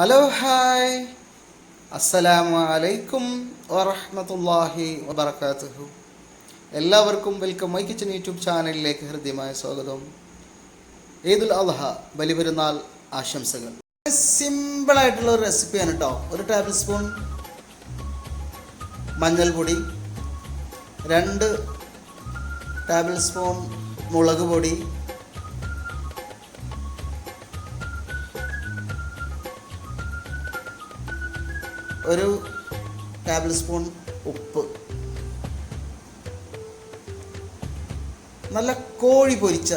Hello hi. അസ്സലാമു അലൈക്കും വറഹ്മത്തുള്ളാഹി വബറകാതുഹു. എല്ലാവർക്കും വെൽക്കം. മൈ കിച്ചൻ യൂട്യൂബ് ചാനലിലേക്ക് ഹൃദ്യമായ സ്വാഗതം. ഈദുൽ അദ്ഹ ബലിപെരുന്നാൾ ആശംസകൾ. സിമ്പിളായിട്ടുള്ള ഒരു റെസിപ്പിയാണ് കേട്ടോ ഒരു ടേബിൾ സ്പൂൺ മഞ്ഞൾപ്പൊടി രണ്ട് ടേബിൾ സ്പൂൺ മുളക് പൊടി ഒരു ടേബിൾ സ്പൂൺ ഉപ്പ്. നല്ല കോഴി പൊരിച്ച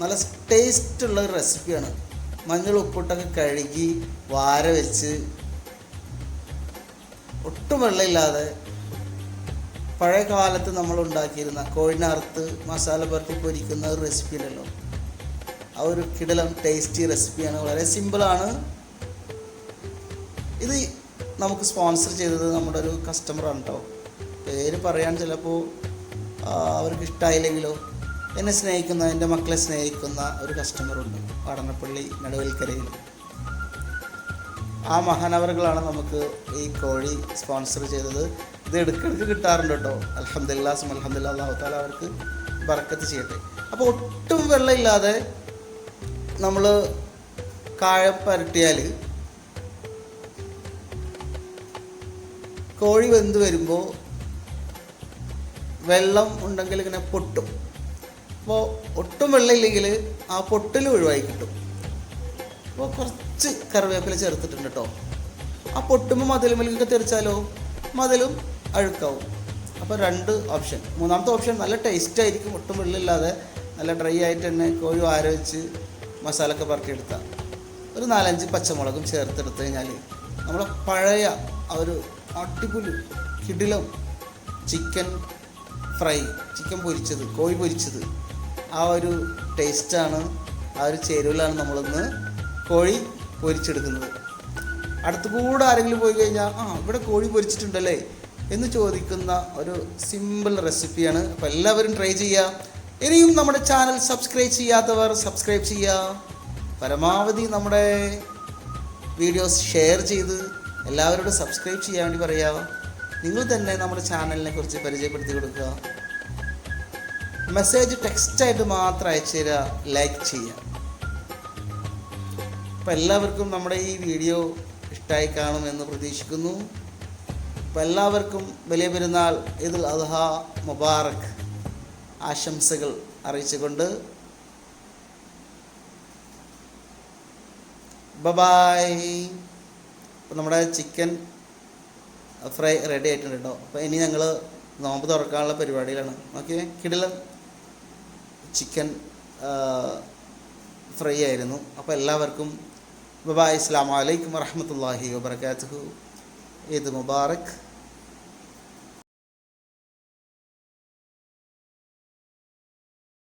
നല്ല ടേസ്റ്റ് ഉള്ള ഒരു റെസിപ്പിയാണ്. മഞ്ഞൾ ഉപ്പിട്ടൊക്കെ കഴുകി വാര വെച്ച് ഒട്ടും വെള്ളമില്ലാതെ പഴയ കാലത്ത് നമ്മൾ ഉണ്ടാക്കിയിരുന്ന കോഴിനറുത്ത് മസാല പുരട്ടി പൊരിക്കുന്ന ഒരു റെസിപ്പി ഉണ്ടല്ലോ ആ ഒരു കിടലം ടേസ്റ്റി റെസിപ്പിയാണ്. വളരെ സിമ്പിളാണ്. ഇത് നമുക്ക് സ്പോൺസർ ചെയ്തത് നമ്മുടെ ഒരു കസ്റ്റമറാണ് കേട്ടോ പേര് പറയാൻ ചിലപ്പോൾ അവർക്ക് ഇഷ്ടമായില്ലെങ്കിലോ എന്നെ സ്നേഹിക്കുന്ന എന്റെ മക്കളെ സ്നേഹിക്കുന്ന ഒരു കസ്റ്റമറുണ്ട് പാടനപ്പള്ളി നടുവൽക്കരയിൽ. ആ മഹാനവറുകളാണ് നമുക്ക് ഈ കോഴി സ്പോൺസർ ചെയ്തത്. ഇത് ഇടയ്ക്കിടയ്ക്ക് കിട്ടാറുണ്ട് കേട്ടോ അലഹദില്ലാസും അലഹദില്ല അള്ളാഹുത്താല അവർക്ക് ബർക്കത്ത് ചെയ്യട്ടെ. അപ്പോൾ ഒട്ടും വെള്ളമില്ലാതെ നമ്മൾ കാഴ പരട്ടിയാൽ കോഴി വെന്ത് വരുമ്പോൾ വെള്ളം ഉണ്ടെങ്കിൽ ഇങ്ങനെ പൊട്ടും. അപ്പോൾ ഒട്ടും വെള്ളമില്ലെങ്കിൽ ആ പൊട്ടൽ ഒഴിവായി കിട്ടും. അപ്പോൾ കുറച്ച് കറിവേപ്പില ചേർത്തിട്ടുണ്ട് കേട്ടോ ആ പൊട്ടുമ്പോൾ മതിലുമലിക്കൊക്കെ തെറിച്ചാലോ? മതിലും അഴുക്കാവും. അപ്പോൾ രണ്ട് ഓപ്ഷൻ. മൂന്നാമത്തെ ഓപ്ഷൻ നല്ല ടേസ്റ്റ് ആയിരിക്കും. ഒട്ടും വെള്ളമില്ലാതെ നല്ല ഡ്രൈ ആയിട്ട് തന്നെ കോഴി ആരോപിച്ച് മസാലയൊക്കെ പറക്കിയെടുത്താൽ ഒരു നാലഞ്ച് പച്ചമുളകും ചേർത്തെടുത്ത് കഴിഞ്ഞാൽ നമ്മളെ പഴയ ആ ഒരു അടിപൊളി കിടിലം ചിക്കൻ ഫ്രൈ ചിക്കൻ പൊരിച്ചത് കോഴി പൊരിച്ചത് ആ ഒരു ടേസ്റ്റാണ് ആ ഒരു ചേരുവയിലാണ് നമ്മളിന്ന് കോഴി പൊരിച്ചെടുക്കുന്നത്. അടുത്ത് കൂടെ ആരെങ്കിലും പോയി കഴിഞ്ഞാൽ ആ ഇവിടെ കോഴി പൊരിച്ചിട്ടുണ്ടല്ലേ? എന്ന് ചോദിക്കുന്ന ഒരു സിമ്പിൾ റെസിപ്പിയാണ് അപ്പോൾ എല്ലാവരും ട്രൈ ചെയ്യുക. ഇനിയും നമ്മുടെ ചാനൽ സബ്സ്ക്രൈബ് ചെയ്യാത്തവർ സബ്സ്ക്രൈബ് ചെയ്യുക. പരമാവധി നമ്മുടെ വീഡിയോസ് ഷെയർ ചെയ്ത് എല്ലാവരോടും സബ്സ്ക്രൈബ് ചെയ്യാൻ വേണ്ടി പറയുക നിങ്ങൾ തന്നെ നമ്മുടെ ചാനലിനെ കുറിച്ച് പരിചയപ്പെടുത്തി കൊടുക്കുക. മെസ്സേജ് ടെക്സ്റ്റായിട്ട് മാത്രം അയച്ചു തരിക ലൈക്ക് ചെയ്യുക അപ്പം എല്ലാവർക്കും നമ്മുടെ ഈ വീഡിയോ ഇഷ്ടമായി കാണുമെന്ന് പ്രതീക്ഷിക്കുന്നു. അപ്പം എല്ലാവർക്കും വലിയ പെരുന്നാൾ ഇതിൽ അദ്ഹ മുബാറക് ആശംസകൾ അറിയിച്ചുകൊണ്ട് ബബായ് അപ്പോൾ നമ്മുടെ ചിക്കൻ ഫ്രൈ റെഡി ആയിട്ടുണ്ട് കേട്ടോ അപ്പോൾ ഇനി ഞങ്ങൾ നോമ്പ് തുറക്കാനുള്ള പരിപാടിയിലാണ്. ഓക്കെ കിടിലം ചിക്കൻ ഫ്രൈ ആയിരുന്നു. അപ്പോൾ എല്ലാവർക്കും ബബായ് ഇസ്ലാം വലൈക്കും വറഹമത്തല്ലാഹി വബർക്കാത്തു ഈദ് മുബാറക്.